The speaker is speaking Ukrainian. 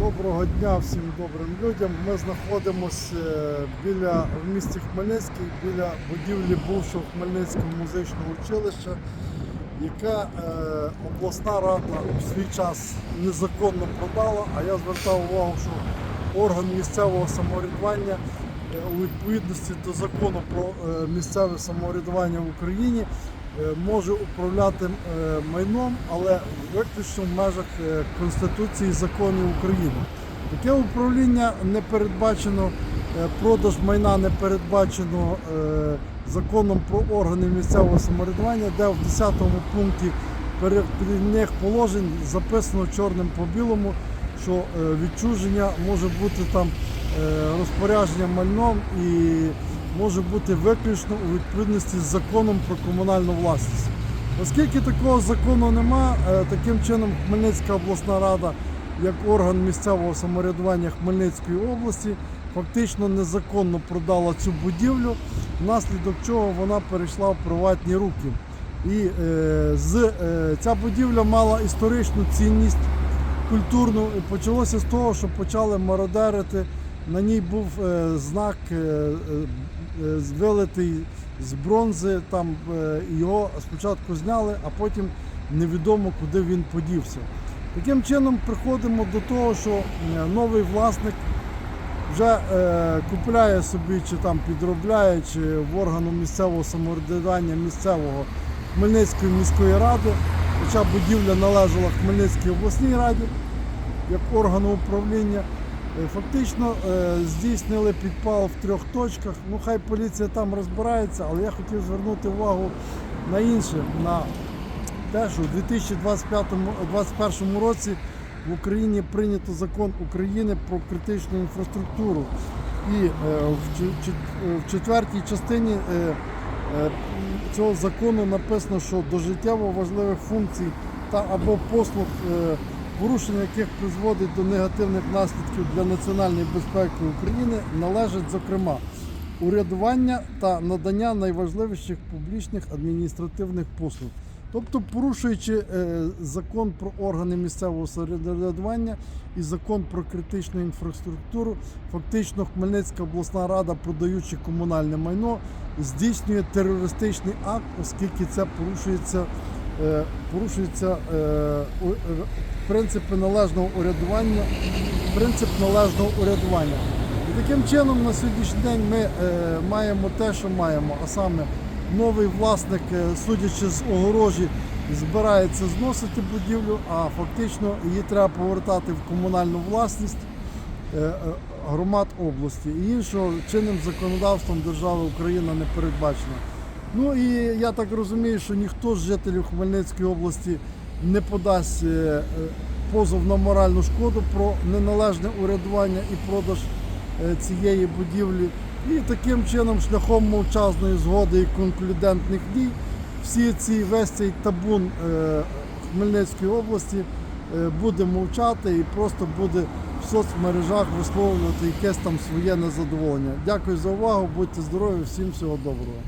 Доброго дня всім добрим людям. Ми знаходимося біля в місті Хмельницький, біля будівлі бувшого Хмельницького музичного училища, яке е, обласна рада у свій час незаконно продала. А я звертав увагу, що орган місцевого самоврядування е, у відповідності до закону про е, місцеве самоврядування в Україні е, може управляти е, майном, але виключно в межах е, Конституції законів України. Таке управління не передбачено, е, продаж майна не передбачено е, законом про органи місцевого самоврядування, де в 10 пункті перехідних положень записано чорним по білому, що е, відчуження може бути там е, розпорядження майном і може бути виключно у відповідності з законом про комунальну власність. Оскільки такого закону нема, е, таким чином Хмельницька обласна рада, як орган місцевого самоврядування Хмельницької області, фактично незаконно продала цю будівлю, внаслідок чого вона перейшла в приватні руки. І е, з, е, ця будівля мала історичну цінність культурну. І почалося з того, що почали мародерити. На ній був е, знак е, е, вилитий з бронзи. Там його спочатку зняли, а потім невідомо куди він подівся. Таким чином приходимо до того, що новий власник вже купляє собі чи там підробляє, чи в органу місцевого самоврядування місцевого Хмельницької міської ради, хоча будівля належала Хмельницькій обласній раді як органу управління. Е, Фактично е, здійснили підпал в трьох точках. Ну хай поліція там розбирається, але я хотів звернути увагу на інше, на те, що у 2021 році в Україні прийнято закон України про критичну інфраструктуру. І е, в, чет- чет- в четвертій частині цього закону написано, що до життєво важливих функцій та або послуг, порушення яких призводить до негативних наслідків для національної безпеки України, належить, зокрема, урядування та надання найважливіших публічних адміністративних послуг. Тобто, порушуючи е, закон про органи місцевого самоврядування і закон про критичну інфраструктуру, фактично Хмельницька обласна рада, продаючи комунальне майно, здійснює терористичний акт, оскільки це порушується, е, порушується е, е, принципи належного урядування, принцип належного урядування. І таким чином на сьогоднішній день ми маємо те, що маємо, а саме новий власник, судячи з огорожі, збирається зносити будівлю, а фактично її треба повертати в комунальну власність громад області. І іншого чинним законодавством держави Україна не передбачено. Ну і я так розумію, що ніхто з жителів Хмельницької області не подасть е, е, позов на моральну шкоду про неналежне урядування і продаж е, цієї будівлі. І таким чином, шляхом мовчазної згоди і конклюдентних дій, всі ці весь цей табун Хмельницької області буде мовчати і просто буде в соцмережах висловлювати якесь там своє незадоволення. Дякую за увагу, будьте здорові, всім всього доброго.